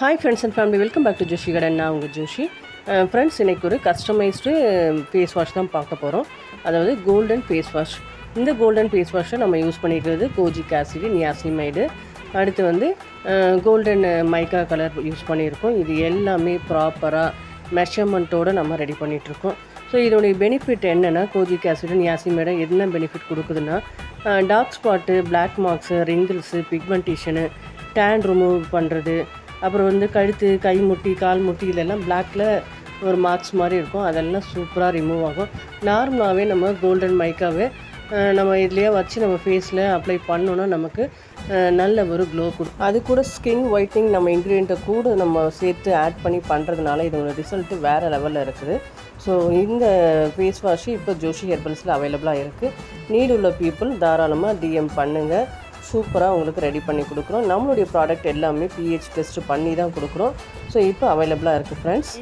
Hi friends and family welcome back to Joshi கடன் நான் உங்கள் ஜோஷி. ஃப்ரெண்ட்ஸ் இன்றைக்கி ஒரு கஸ்டமைஸ்டு ஃபேஸ் வாஷ் தான் பார்க்க போகிறோம் அதாவது கோல்டன் ஃபேஸ் வாஷ் இந்த கோல்டன் ஃபேஸ் வாஷை நம்ம யூஸ் பண்ணிக்கிறது கோஜிக் ஆசிட் நியாசிமைடு அடுத்து வந்து கோல்டன் மைக்கா கலர் யூஸ் பண்ணியிருக்கோம். இது எல்லாமே ப்ராப்பராக மெஷர்மெண்ட்டோடு நம்ம ரெடி பண்ணிகிட்ருக்கோம் ஸோ இதோடைய பெனிஃபிட் என்னென்னா கோஜிக் ஆசிட் நியாசிமைடு என்ன benefit கொடுக்குதுன்னா dark spot black marks wrinkles pigmentation tan remove பண்ணுறது அப்புறம் வந்து கழுத்து கை முட்டி கால் முட்டி இதெல்லாம் பிளாக்கில் ஒரு மார்க்ஸ் மாதிரி இருக்கும். அதெல்லாம் சூப்பராக ரிமூவ் ஆகும். நார்மலாகவே நம்ம கோல்டன் மைக்காவே நம்ம இதுலேயே வச்சு நம்ம ஃபேஸில் அப்ளை பண்ணோன்னா நமக்கு நல்ல ஒரு க்ளோ கொடுக்கும். அது கூட ஸ்கின் ஒயிட்டிங் நம்ம இன்க்ரீடியண்ட்டை கூட நம்ம சேர்த்து ஆட் பண்ணி பண்ணுறதுனால இதோட ரிசல்ட்டு வேறு லெவலில் இருக்குது. ஸோ இந்த ஃபேஸ் வாஷ் இப்போ ஜோஷி ஹெர்பல்ஸில் அவைலபிளாக இருக்குது நீடு உள்ள பீப்புள் தாராளமாக டிஎம் பண்ணுங்கள் சூப்பராக உங்களுக்கு ரெடி பண்ணி கொடுக்குறோம். நம்மளுடைய ப்ராடக்ட் எல்லாமே பிஹெச் டெஸ்ட் பண்ணி தான் கொடுக்குறோம். ஸோ இப்போ அவைலபிளாக இருக்குது ஃப்ரெண்ட்ஸ்